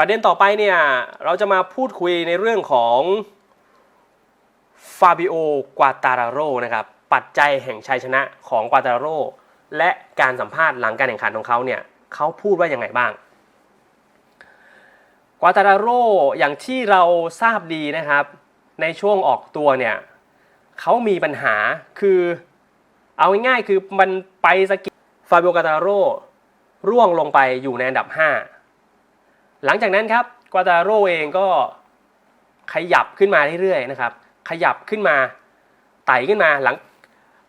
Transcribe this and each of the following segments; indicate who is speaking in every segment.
Speaker 1: ประเด็นต่อไปเนี่ยเราจะมาพูดคุยในเรื่องของฟาบิโอกวาตาราโรนะครับปัจจัยแห่งชัยชนะของกวาตาราโรและการสัมภาษณ์หลังการแข่งขันของเขาเนี่ยเขาพูดว่าอยังไงบ้างกวาตาราโรอย่างที่เราทราบดีนะครับ ในช่วงออกตัวเนี่ยเขามีปัญหาคือเอาง่ายๆคือมันไปสกิฟาบิโอกวาตาราโรร่วงลงไปอยู่ในอันดับ 5 หลังจากนั้นครับกวาตาราโรเองก็ขยับขึ้นมาเรื่อยๆนะครับ ขยับขึ้นมาไต่ขึ้นมาหลัง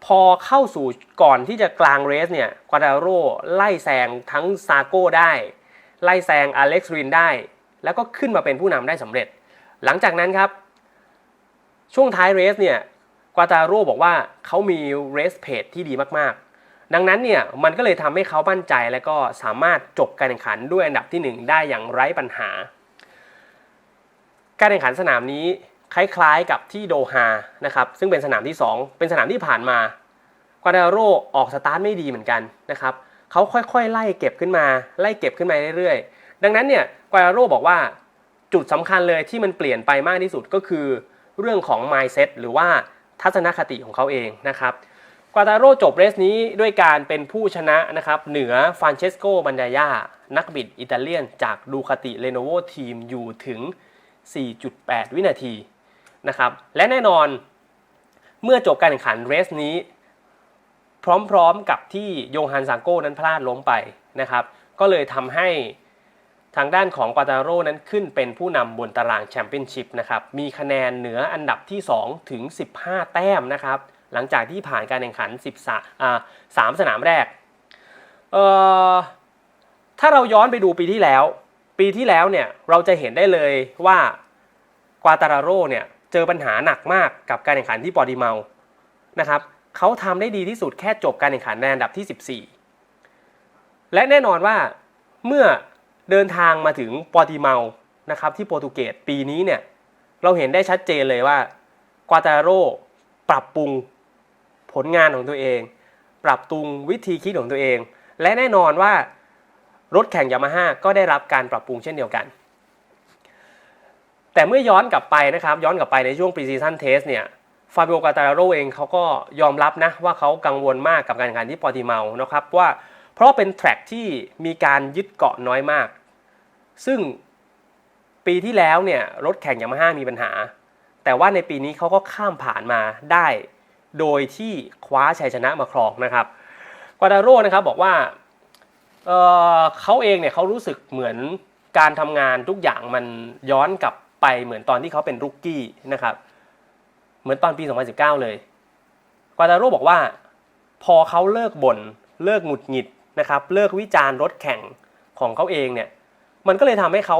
Speaker 1: พอเข้าสู่ก่อนที่จะกลางเรสเนี่ยกวาตาราโรไล่แซงทั้งซาโก้ได้ ไล่แซงอเล็กซ์รินได้ แล้วก็ขึ้นมาเป็นผู้นำได้สำเร็จ หลังจากนั้นครับ ช่วงท้ายเรสเนี่ยกวาตาโรบอกว่าเขามีเรสเพจที่ดีมากๆ ดังนั้นเนี่ยมันก็เลยทำให้เขามั่นใจและก็สามารถจบการแข่งขันด้วยอันดับที่ 1 ได้อย่างไร้ปัญหา การแข่งขันสนามนี้คล้ายๆกับที่โดฮานะครับซึ่งเป็นสนามที่ 2 เป็นสนามที่ผ่านมากวาดาโรออกสตาร์ทไม่ดีเหมือนกันนะครับเขาค่อยๆ ไล่เก็บขึ้นมา ไล่เก็บขึ้นมาเรื่อยๆ ดังนั้นเนี่ยกวาดาโรบอกว่าจุดสำคัญเลยที่มันเปลี่ยนไปมากที่สุดก็คือ เรื่องของ mindset หรือว่าทัศนคติของเขาเองนะครับ กวาดาโรจบเรสนี้ด้วยการเป็นผู้ชนะนะครับเหนือฟานเชสโกบันดายานักบิดอิตาเลียนจากดูคาติเลโนโวทีมอยู่ถึง 4.8 วินาทีนะครับและแน่นอนเมื่อจบการแข่งขันเรสนี้ พร้อมๆกับที่โยฮันซางโก้นั้นพลาดล้มไปนะครับก็เลยทำให้ทางด้านของกวาตาโรนั้นขึ้นเป็นผู้นำบนตารางแชมเปี้ยนชิพนะครับมีคะแนนเหนืออันดับที่ 2 ถึง 15 แต้มนะครับ หลังจากที่ผ่านการแข่งขัน13อ่า3สนามแรกเอ่อถ้าเราย้อนไปดูปีที่แล้ว ปีที่แล้วเนี่ยเราจะเห็นได้เลยว่ากวาตาโรเนี่ยเจอปัญหาหนักมากกับการแข่งขันที่ปอร์ดิเมานะครับเขาทำได้ดีที่สุดแค่จบการแข่งขันในอันดับที่ 14 และแน่นอนว่าเมื่อเดินทางมาถึงปอร์ติเมานะครับที่โปรตุเกสปีนี้เนี่ยเราเห็นได้ชัดเจนเลยว่ากวาตาโรปรับปรุง ผลงานของตัวเอง ปรับปรุงวิธีคิดของตัวเอง และแน่นอนว่ารถแข่งยามาฮ่าก็ได้รับการปรับปรุงเช่นเดียวกัน แต่เมื่อย้อนกลับไปนะครับ ย้อนกลับไปในช่วง pre season test เนี่ยฟาบิโอกาตาโรเองเขาก็ยอมรับนะว่าเขากังวลมากกับการแข่งขันที่ปอติเมานะครับว่าเพราะเป็นแทร็กที่มีการยึดเกาะน้อยมาก ซึ่งปีที่แล้วเนี่ยรถแข่งยามาฮ่ามีปัญหา แต่ว่าในปีนี้เขาก็ข้ามผ่านมาได้ โดยที่คว้าชัยชนะมาครองนะครับกวาดาโรนะครับบอกว่าเเขาเองเนี่ยเขารู้สึกเหมือนการทำงานทุกอย่างมันย้อนกลับไปเหมือนตอนที่เขาเป็นรุกกี้นะครับ เหมือนตอนปี 2019 เลยกวาดาโรบอกว่า พอเขาเลิกบน่นเลิกหงุดหงิดนะครับเลิกวิจารณ์รถแข่งของเขาเองเนี่ยมันก็เลยทำให้เขา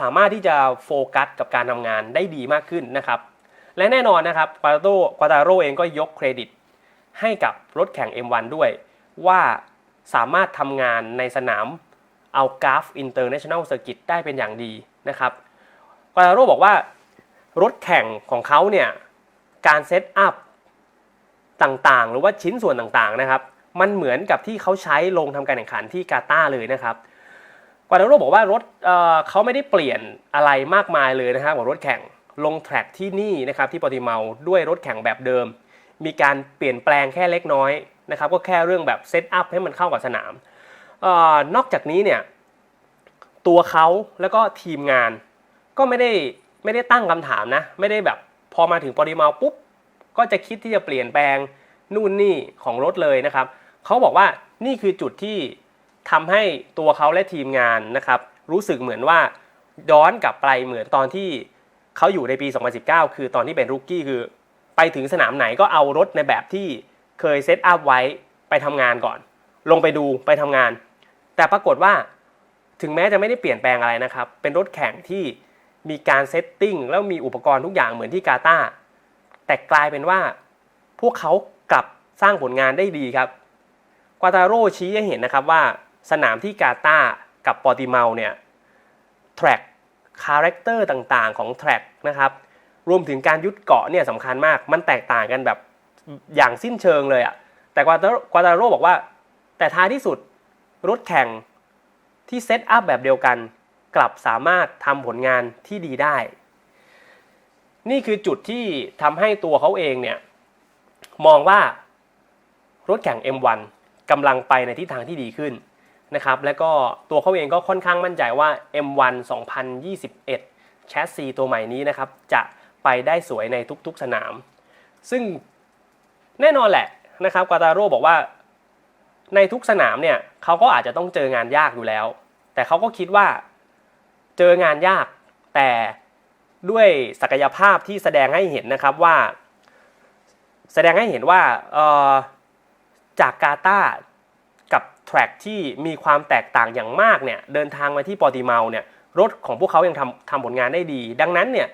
Speaker 1: สามารถที่จะโฟกัสกับการทำงานได้ดีมากขึ้นนะครับ และแน่นอนนะครับกวาโตกวาตาโรเองก็ยกเครดิต ให้กับรถแข่ง M1 ด้วย ว่าสามารถทำงานในสนามเอากราฟอินเตอร์เนชั่นแนลเซอร์กิตได้เป็นอย่างดีนะครับกวาตาโรบอกว่ารถแข่งของเขาเนี่ยการเซตอัพต่างๆ หรือว่าชิ้นส่วนต่างๆนะครับ มันเหมือนกับที่เขาใช้ลงทำการแข่งขันที่กาตาร์เลยนะครับกวาดาโรบอกว่ารถเเขาไม่ได้เปลี่ยนอะไรมากมายเลยนะครับกับรถแข่ง ลงแทร็กที่นี่นะครับที่ปอติเมาด้วยรถแข่งแบบเดิม มีการเปลี่ยนแปลงแค่เล็กน้อยนะครับก็แค่เรื่องแบบเซตอัพให้มันเข้ากับสนามออนอกจากนี้เนี่ยตัวเขาแล้วก็ทีมงานก็ไม่ได้ไม่ได้ตั้งคำถามนะ ไม่ได้แบบพอมาถึงปริมาปุ๊บ ก็จะคิดที่จะเปลี่ยนแปลงนู่นนี่ของรถเลยนะครับเขาบอกว่านี่คือจุดที่ทำให้ตัวเขาและทีมงานนะครับ รู้สึกเหมือนว่าย้อนกลับไปเหมือนตอนที่ เขาอยู่ในปี 2019 คือตอนที่เป็นรุกกี้คือ ไปถึงสนามไหนก็เอารถในแบบที่เคยเซตอัพไว้ไปทำงานก่อน ลงไปดูไปทำงาน แต่ปรากฏว่าถึงแม้จะไม่ได้เปลี่ยนแปลงอะไรนะครับ เป็นรถแข่งที่มีการเซตติ้งแล้วมีอุปกรณ์ทุกอย่างเหมือนที่กาตาแต่กลายเป็นว่า พวกเขากลับสร้างผลงานได้ดีครับกวาตาโรชี้ให้เห็นนะครับว่าสนามที่กาตากับปอติเมาเนี่ยแทร็ก คาแรคเตอร์ต่างๆของแทร็กนะครับรวมถึงการยุดเกาะเนี่ยสำคัญมากมันแตกต่างกันแบบอย่างสิ้นเชิงเลยอะแต่กวาตากวาตาโรบอกว่า แต่ท้ายที่สุดรถแข่งที่เซตอัพแบบเดียวกัน กลับสามารถทำผลงานที่ดีได้ นี่คือจุดที่ทำให้ตัวเขาเองเนี่ยมองว่ารถแข่ง M1 กำลังไปในทิศทางที่ดีขึ้น นะครับและก็ตัวเขาเองก็ค่อนข้างมั่นใจว่า M1 2021 แชสซีตัวใหม่นี้นะครับจะไปได้สวยในทุกๆสนาม ซึ่งแน่นอนแหละนะครับกวาตาโร่บอกว่าในทุกสนามเนี่ยเขาก็อาจจะต้องเจองานยากอยู่แล้ว แต่เขาก็คิดว่าเจองานยาก แต่ด้วยศักยภาพที่แสดงให้เห็นนะครับว่า แสดงให้เห็นว่าออจากกาตาร์ แทร็กที่มีความแตกต่างอย่างมากเนี่ยเดินทางมาที่ปอติเมาเนี่ยรถของพวกเขายังทำทำผลงานได้ดี ดังนั้นเนี่ย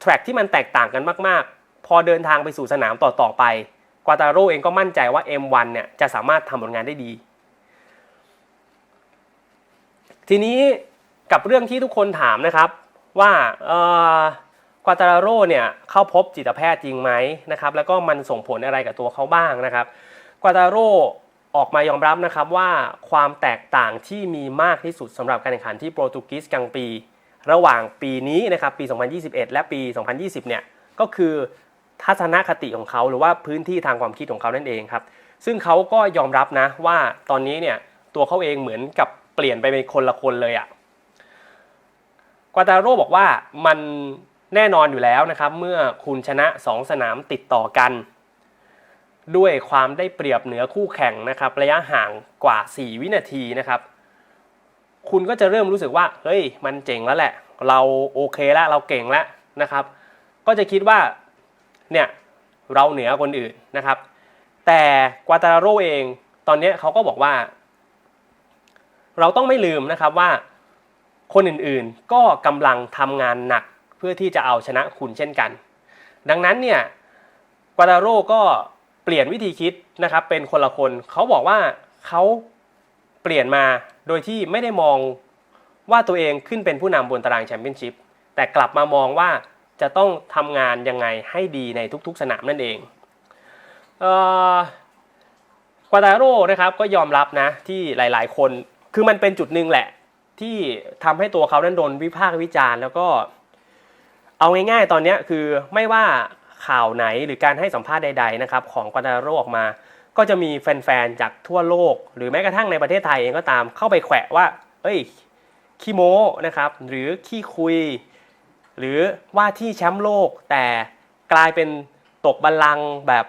Speaker 1: แทร็กที่มันแตกต่างกันมากๆ พอเดินทางไปสู่สนามต่อๆไปกวาตาโร่เองก็มั่นใจว่า M1 เนี่ยจะสามารถทำผลงานได้ดี ทีนี้กับเรื่องที่ทุกคนถามนะครับว่ากวาตาโร่เนี่ยเข้าพบจิตแพทย์จริงไหมนะครับแล้วก็มันส่งผลอะไรกับตัวเขาบ้างนะครับกวาตาโร่ ออกมายอมรับนะครับว่าความแตกต่างที่มีมากที่สุดสำหรับการแข่งขันที่โปรตุเกสกลางปี ระหว่างปีนี้นะครับปี 2021 และปี 2020 เนี่ยก็คือทัศนคติของเขาหรือว่าพื้นที่ทางความคิดของเขานั่นเองครับซึ่งเขาก็ยอมรับนะว่าตอนนี้เนี่ยตัวเขาเองเหมือนกับเปลี่ยนไปเป็นคนละคนเลยอะ่ะกวาตาโร่บอกว่ามันแน่นอนอยู่แล้วนะครับเมื่อคุณชนะ 2 สนามติดต่อกัน ด้วยความได้เปรียบเหนือคู่แข่งนะครับ ระยะห่างกว่า 4 วินาทีนะครับ คุณก็จะเริ่มรู้สึกว่าเฮ้ยมันเจ๋งแล้วแหละ เราโอเคแล้วเราเก่งแล้วนะครับ ก็จะคิดว่าเนี่ยเราเหนือคนอื่นนะครับ แต่กวาตาโรเองตอนนี้เขาก็บอกว่า เราต้องไม่ลืมนะครับว่าคนอื่นๆก็กำลังทำงานหนักเพื่อที่จะเอาชนะคุณเช่นกัน ดังนั้นเนี่ยกวาตาโรก็ เปลี่ยนวิธีคิดนะครับเป็นคนละคนเขาบอกว่าเขาเปลี่ยนมาโดยที่ไม่ได้มองว่าตัวเองขึ้นเป็นผู้นำบนตารางแชมเปี้ยนชิพแต่กลับมามองว่าจะต้องทำงานยังไงให้ดีในทุกๆสนามนั่นเองเออกวาตาโร่นะครับก็ยอมรับนะที่หลายๆ คนคือมันเป็นจุดหนึ่งแหละ ที่ทำให้ตัวเขานั้นโดนวิพากษ์วิจารณ์ แล้วก็เอาง่ายๆตอนนี้คือไม่ว่า ข่าวไหนหรือการให้สัมภาษณ์ใดๆนะครับของกวาตาโรออกมา ก็จะมีแฟนๆจากทั่วโลก หรือแม้กระทั่งในประเทศไทยเองก็ตามเข้าไปแขวะว่า เอ้ยขี้โม้นะครับหรือขี้คุย หรือว่าที่แชมป์โลกแต่กลายเป็นตกบัลลังก์แบบ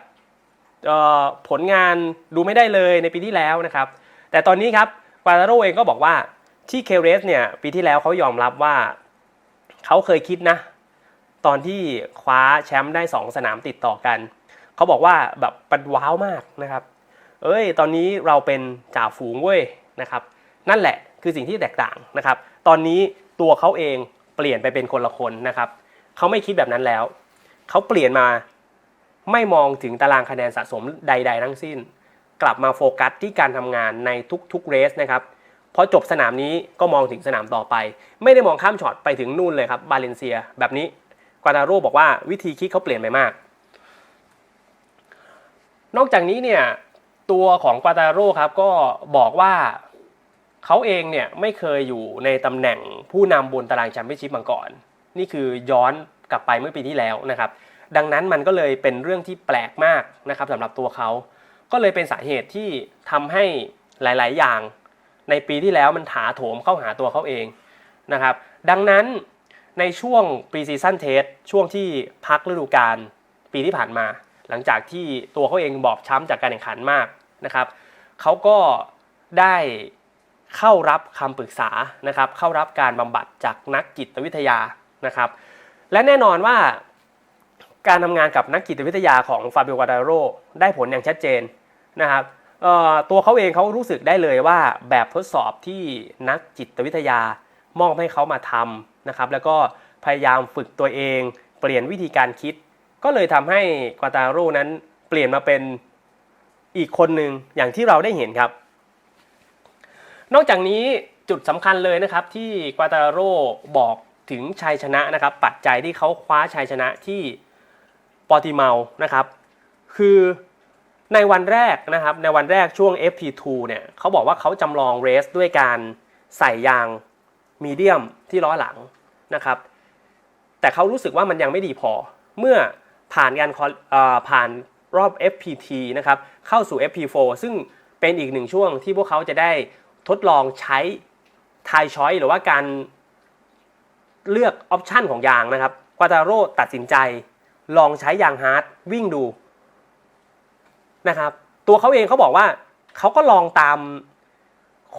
Speaker 1: ผลงานดูไม่ได้เลยในปีที่แล้วนะครับ แต่ตอนนี้ครับกวาตาโรเองก็บอกว่าที่เคเรสเนี่ยปีที่แล้วเขายอมรับว่าเขาเคยคิดนะ ตอนที่คว้าแชมป์ได้ 2 สนามติดต่อกัน เขาบอกว่าแบบปันว้าวมากนะครับ เอ้ย ตอนนี้เราเป็นจ่าฝูงเว้ยนะครับ นั่นแหละคือสิ่งที่แตกต่างนะครับ ตอนนี้ตัวเขาเองเปลี่ยนไปเป็นคนละคนนะครับเขาไม่คิดแบบนั้นแล้ว เขาเปลี่ยนมาไม่มองถึงตารางคะแนนสะสมใด ๆ ทั้งสิ้น กลับมาโฟกัสที่การทำงานในทุกๆเรสนะครับพอจบสนามนี้ก็มองถึงสนามต่อไป ไม่ได้มองข้ามช็อตไปถึงนู่นเลยครับบาเลนเซียแบบนี้ กวาตาโร่บอกว่าวิธีคิดเขาเปลี่ยนไปมาก นอกจากนี้เนี่ยตัวของกาตาโร่ครับก็บอกว่าเขาเองเนี่ยไม่เคยอยู่ในตำแหน่งผู้นำบนตารางแชมเปี้ยนชิพมาก่อน นี่คือย้อนกลับไปเมื่อปีที่แล้วนะครับ ดังนั้นมันก็เลยเป็นเรื่องที่แปลกมากนะครับสำหรับตัวเขา ก็เลยเป็นสาเหตุที่ทำให้หลาย ๆ อย่าง ในปีที่แล้วมันถาโถมเข้าหาตัวเขาเองนะครับ ดังนั้น ในช่วงปรีซีซั่นเทสช่วงที่พักฤดูกาลปีที่ผ่านมา หลังจากที่ตัวเขาเองบอบช้ำจากการแข่งขันมากนะครับเขาก็ได้เข้ารับคำปรึกษานะครับเข้ารับการบำบัดจากนักจิตวิทยานะครับและแน่นอนว่าการทำงานกับนักจิตวิทยาของฟาเบิโอกาดาโรได้ผลอย่างชัดเจนนะครับตัวเขาเองเขารู้สึกได้เลยว่าแบบทดสอบที่นักจิตวิทยามอบให้เขามาทำ นะครับแล้วก็พยายามฝึกตัวเอง เปลี่ยนวิธีการคิด ก็เลยทำให้กวาตาโร่นั้นเปลี่ยนมาเป็นอีกคนหนึ่งอย่างที่เราได้เห็นครับ นอกจากนี้จุดสำคัญเลยนะครับที่กวาตาโร่บอกถึงชัยชนะนะครับ ปัจจัยที่เขาคว้าชัยชนะที่ปอร์ติเมานะครับ คือในวันแรกนะครับในวันแรกช่วง FP2 เนี่ยเขาบอกว่าเขาจำลองเรสด้วยการใส่ยางมีเดียมที่ล้อหลัง นะครับ แต่เขารู้สึกว่ามันยังไม่ดีพอ เมื่อผ่านการผ่านรอบ FPT นะครับเข้าสู่ FP4 ซึ่งเป็นอีกหนึ่งช่วงที่พวกเขาจะได้ทดลองใช้ทายช้อยหรือว่าการเลือกออปชันของยางนะครับกวาตาโร่ตัดสินใจ ลองใช้ยางฮาร์ดวิ่งดูนะครับ ตัวเขาเองเขาบอกว่าเขาก็ลองตาม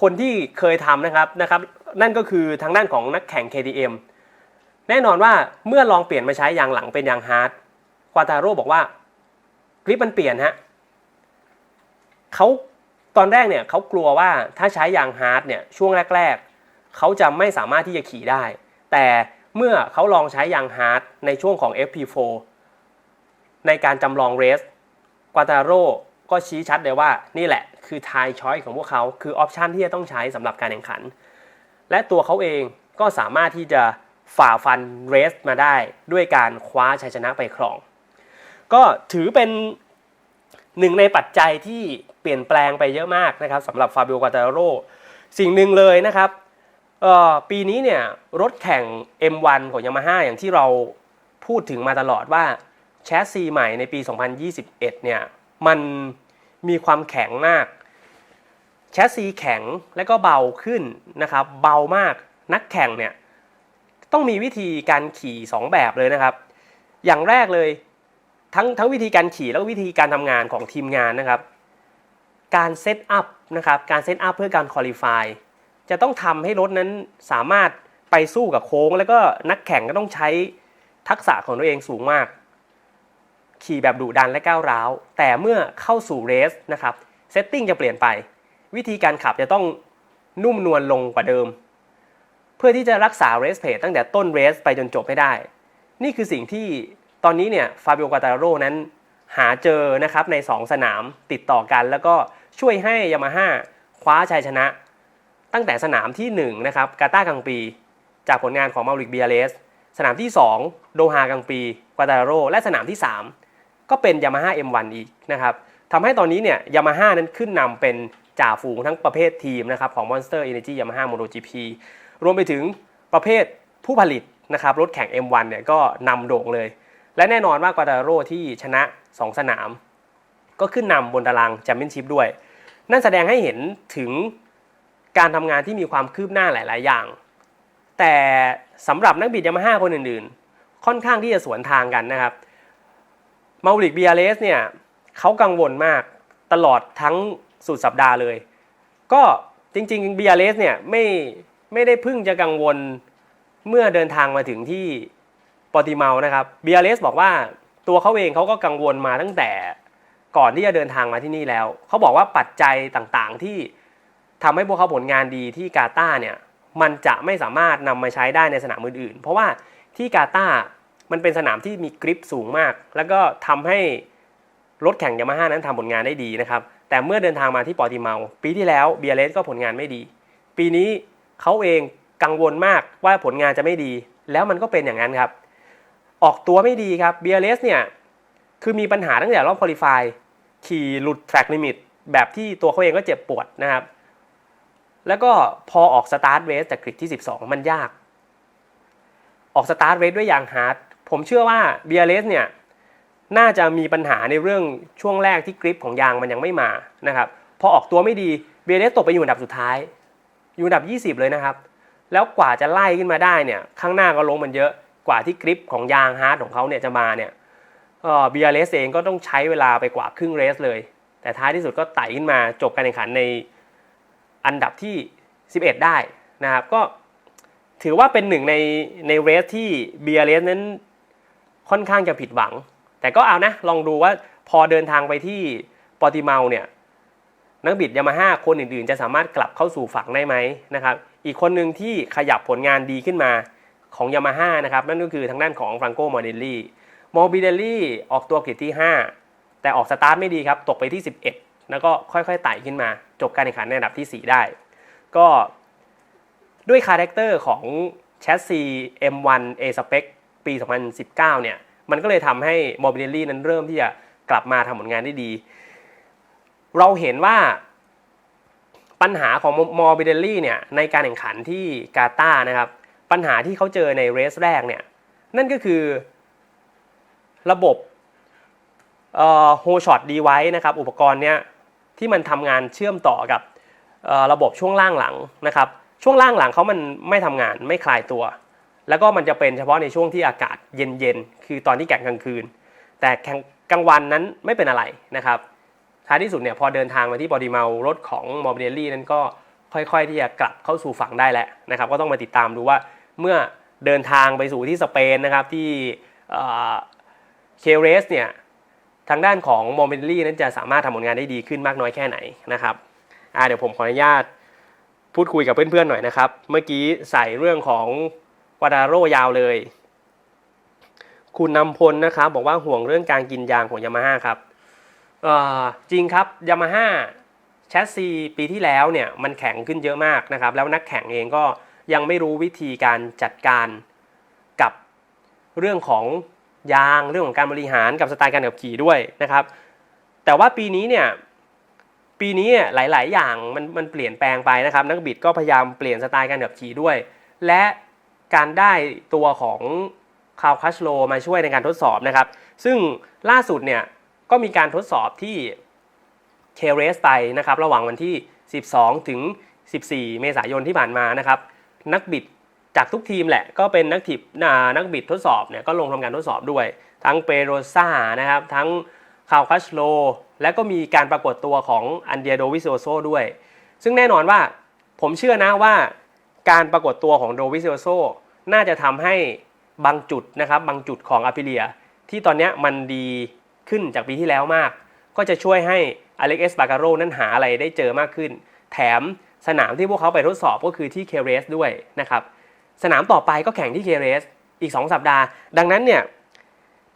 Speaker 1: คนที่เคยทำนะครับนะครับ นั่นก็คือทางด้านของนักแข่ง KTM แน่นอนว่าเมื่อลองเปลี่ยนมาใช้ยางหลังเป็นยางฮาร์ดควาตาโร่บอกว่ากริปมันเปลี่ยนฮะเขาตอนแรกเนี่ยเขากลัวว่าถ้าใช้ยางฮาร์ดเนี่ยช่วงแรก ๆเขาจะไม่สามารถที่จะขี่ได้ แต่เมื่อเขาลองใช้ยางฮาร์ดในช่วงของ FP4 ในการจำลองเรสควาตาโร่ก็ชี้ชัดเลยว่านี่แหละคือทายช้อยของพวกเขาคือออปชันที่จะต้องใช้สำหรับการแข่งขัน และตัวเขาเองก็สามารถที่จะ ฝ่าฟันเรสมาได้ด้วยการคว้าชัยชนะไปครอง ก็ถือเป็นหนึ่งในปัจจัยที่เปลี่ยนแปลงไปเยอะมากนะครับสำหรับฟาบิโอกาตาโรสิ่งหนึ่งเลยนะครับปีนี้เนี่ยรถแข่ง M1 ของ Yamaha อย่างที่เราพูดถึงมาตลอดว่าแชสซีใหม่ในปี 2021 เนี่ยมันมีความแข็งมาก แชสซีแข็งและก็เบาขึ้นนะครับเบามากนักแข่งเนี่ย ต้องมีวิธีการขี่ 2 แบบเลยนะครับ อย่างแรกเลยทั้งทั้งวิธีการขี่แล้วก็วิธีการทำงานของทีมงานนะครับ การเซตอัพนะครับการเซตอัพเพื่อการคอลี่ฟายจะต้องทำให้รถนั้นสามารถไปสู้กับโค้ง แล้วก็นักแข่งก็ต้องใช้ทักษะของตัวเองสูงมาก ขี่แบบดุดันและก้าวร้าว แต่เมื่อเข้าสู่เรสนะครับเซตติ้งจะเปลี่ยนไป วิธีการขับจะต้องนุ่มนวลลงกว่าเดิม เพื่อที่จะรักษาเรสเพจตั้งแต่ต้นเรสไปจนจบให้ได้ นี่คือสิ่งที่ตอนนี้เนี่ยฟาบิโอกาตาโรนั้นหาเจอนะครับใน 2 สนามติดต่อกัน แล้วก็ช่วยให้ยามาฮ่าคว้าชัยชนะ ตั้งแต่สนามที่1นะครับกาตาร์กังปี จากผลงานของมาริกเบียเลสสนามที่ 2 โดฮากังปีกวาตาโรและสนามที่ 3 ก็เป็น Yamaha M1 อีกนะครับทำให้ตอนนี้เนี่ยยามาฮ่านั้นขึ้นนำเป็นจ่าฝูงทั้งประเภททีมนะครับของ Monster Energy Yamaha MotoGP รวมไปถึงประเภทผู้ผลิตนะครับรถแข่ง M1 เนี่ยก็นำโด่งเลย และแน่นอนว่ากวาตาโร่ที่ชนะ 2 สนาม ก็ขึ้นนำบนตารางแชมเปี้ยนชิพด้วย นั่นแสดงให้เห็นถึงการทำงานที่มีความคืบหน้าหลาย ๆ อย่าง แต่สำหรับนักบิดยามาฮ่าคนอื่น ๆ ค่อนข้างที่จะสวนทางกันนะครับมาริกเบียเลสเนี่ยเขากังวลมากตลอดทั้งสุดสัปดาห์เลย ก็จริงๆเบียเลสเนี่ยไม่ ไม่ได้เพึ่งจะกังวลเมื่อเดินทางมาถึงที่ปอติเมานะครับเบียเลสบอกว่าตัวเขาเองเขาก็กังวลมาตั้งแต่ก่อนที่จะเดินทางมาที่นี่แล้ว เขาบอกว่าปัจจัยต่างๆที่ทำให้พวกเขาผลงานดีที่กาตาร์เนี่ยมันจะไม่สามารถนำมาใช้ได้ในสนามอื่นๆ เพราะว่าที่กาตาร์มันเป็นสนามที่มีกริปสูงมาก แล้วก็ทำให้รถแข่งยามาฮ่านั้นทำผลงานได้ดีนะครับ แต่เมื่อเดินทางมาที่ปอติเมา ปีที่แล้วเบียเลสก็ผลงานไม่ดี ปีนี้ เขาเองกังวลมากว่าผลงานจะไม่ดี แล้วมันก็เป็นอย่างนั้นครับ ออกตัวไม่ดีครับเบียเลสเนี่ยคือมีปัญหาตั้งแต่รอบคอลี่ฟายขี่หลุดแทร็กลิมิตแบบที่ตัวเขาเองก็เจ็บปวดนะครับ แล้วก็พอออกสตาร์ทเรสจากกริดที่ 12 มันยาก ออกสตาร์ทเรสด้วยยางฮาร์ดผมเชื่อว่าเบียเลสเนี่ยน่าจะมีปัญหาในเรื่องช่วงแรกที่กริปของยางมันยังไม่มานะครับพอออกตัวไม่ดีเบียเลสตกไปอยู่อันดับสุดท้าย อยู่อันดับ 20 เลยนะครับ แล้วกว่าจะไล่ขึ้นมาได้เนี่ยข้างหน้าก็ลงมันเยอะกว่าที่กริปของยางฮาร์ดของเขาเนี่ยจะมาเนี่ยเบียร์เลสเองก็ต้องใช้เวลาไปกว่าครึ่งเรสเลย แต่ท้ายที่สุดก็ไต่ขึ้นมาจบการแข่งขันในอันดับที่ 11 ได้นะครับก็ถือว่าเป็นหนึ่งในในเรสที่เบียร์เลสนั้นค่อนข้างจะผิดหวัง แต่ก็เอานะลองดูว่าพอเดินทางไปที่ปอติเมาเนี่ย นักบิดยามาฮ่าคนอื่นๆ จะสามารถกลับเข้าสู่ฝั่งได้ไหมนะครับอีกคนหนึ่งที่ขยับผลงานดีขึ้นมาของยามาฮ่านะครับนั่นก็คือทางด้านของฟรังโกมอร์เดลลี่มอร์บิเดลลี่ออกตัวกริดที่ 5 แต่ออกสตาร์ทไม่ดีครับ ตกไปที่ 11 แล้วก็ค่อยๆไต่ขึ้นมา จบการแข่งขันในอันดับที่ 4 ได้ ก็ด้วยคาแรคเตอร์ของแชสซี M1 A Spec ปี 2019 เนี่ย มันก็เลยทำให้มอร์บิเดลลี่นั้นเริ่มที่จะกลับมาทำผลงานได้ดี เราเห็นว่าปัญหาของมอร์บิเดลลี่เนี่ยในการแข่งขันที่กาตาร์นะครับ ปัญหาที่เขาเจอในเรสแรกเนี่ยนั่นก็คือระบบโฮช็อตดีไว้นะครับ อุปกรณ์เนี้ยที่มันทำงานเชื่อมต่อกับระบบช่วงล่างหลังนะครับ ช่วงล่างหลังเขามันไม่ทำงานไม่คลายตัว แล้วก็มันจะเป็นเฉพาะในช่วงที่อากาศเย็นๆคือตอนที่แข่งกลางคืน แต่แข่งกลางวันนั้นไม่เป็นอะไรนะครับ ท้ายที่สุดเนี่ยพอเดินทางมาที่บอดีเมลรถของมอร์เบลลี่นั้นก็ค่อยๆที่จะกลับเข้าสู่ฝั่งได้แล้วนะครับ ก็ต้องมาติดตามดูว่าเมื่อเดินทางไปสู่ที่สเปนนะครับที่เคเรสเนี่ยทางด้านของมอร์เบลลี่นั้นจะสามารถทำผลงานได้ดีขึ้นมากน้อยแค่ไหนนะครับเดี๋ยวผมขออนุญาตพูดคุยกับเพื่อนๆหน่อยนะครับ เมื่อกี้ใส่เรื่องของวาดาโรยาวเลย คุณนำพลนะครับบอกว่าห่วงเรื่องการกินยางของยามาฮ่าครับ จริงครับยามาฮ่าแชสซีปีที่แล้วเนี่ยมันแข็งขึ้นเยอะมากนะครับ แล้วนักแข่งเองก็ยังไม่รู้วิธีการจัดการกับเรื่องของยางเรื่องของการบริหารกับสไตล์การขับขี่ด้วยนะครับ แต่ว่าปีนี้เนี่ยปีนี้หลาย ๆ อย่างมันมันเปลี่ยนแปลงไปนะครับ นักบิดก็พยายามเปลี่ยนสไตล์การขับขี่ด้วย และการได้ตัวของคาวคัชโลมาช่วยในการทดสอบนะครับ ซึ่งล่าสุดเนี่ย ก็มีการทดสอบที่เคเรสไปนะครับระหว่างวันที่ 12 ถึง 14 เมษายนที่ผ่านมานะครับนักบิดจากทุกทีมแหละก็เป็นนักถิบอ่านักบิดทดสอบเนี่ยก็ลงทำการทดสอบด้วย ทั้งเปโรซ่านะครับทั้งคาวคัชโล และก็มีการปรากฏตัวของอันเดียโดวิโซโซด้วย ซึ่งแน่นอนว่าผมเชื่อนะว่าการปรากฏตัวของโดวิโซโซน่าจะทำให้บางจุดนะครับบางจุดของอาพิเลีย ที่ตอนนี้มันดี ขึ้นจากปีที่แล้วมาก ก็จะช่วยให้อเล็กเอสบาการโรนั้นหาอะไรได้เจอมากขึ้น แถมสนามที่พวกเขาไปทดสอบก็คือที่เคเรสด้วยนะครับ สนามต่อไปก็แข่งที่เคเรสอีก 2 สัปดาห์ ดังนั้นเนี่ย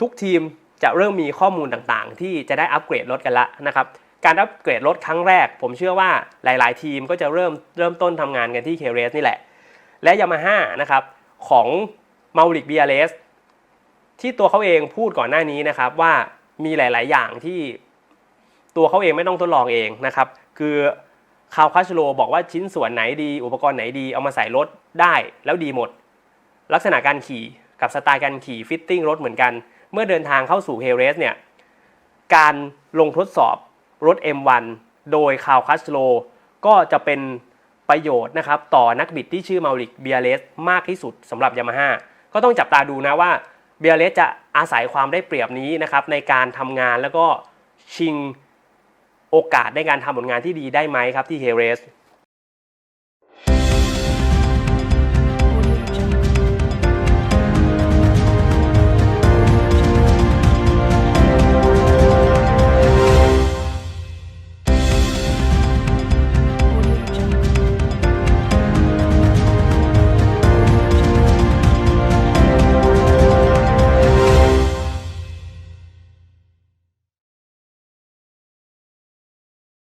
Speaker 1: ทุกทีมจะเริ่มมีข้อมูลต่างๆ ที่จะได้อัปเกรดรถกันละนะครับการอัปเกรดรถครั้งแรก ผมเชื่อว่าหลายๆ ทีมก็จะเริ่มเริ่มต้นทำงานกันที่เคเรสนี่แหละ และยามาฮ่านะครับของมาลิกเบียเลสที่ตัวเขาเองพูดก่อนหน้านี้นะครับว่า มีหลาย ๆ อย่างที่ตัวเขาเองไม่ต้องทดลองเองนะครับ คือคาวคัชโลบอกว่าชิ้นส่วนไหนดี อุปกรณ์ไหนดีเอามาใส่รถได้แล้วดีหมด ลักษณะการขี่กับสไตล์การขี่ฟิตติ้งรถเหมือนกัน เมื่อเดินทางเข้าสู่เฮเรสเนี่ยการลงทดสอบรถ M1 โดยคาวคัชโลก็จะเป็นประโยชน์นะครับ ต่อนักบิดที่ชื่อมาลิกเบียเลสมากที่สุดสำหรับยามาฮ่าก็ต้องจับตาดูนะว่า เบียเลสจะอาศัยความได้เปรียบนี้นะครับในการทำงานแล้วก็ชิงโอกาสในการทำผลงานที่ดีได้ไหมครับที่เฮเรส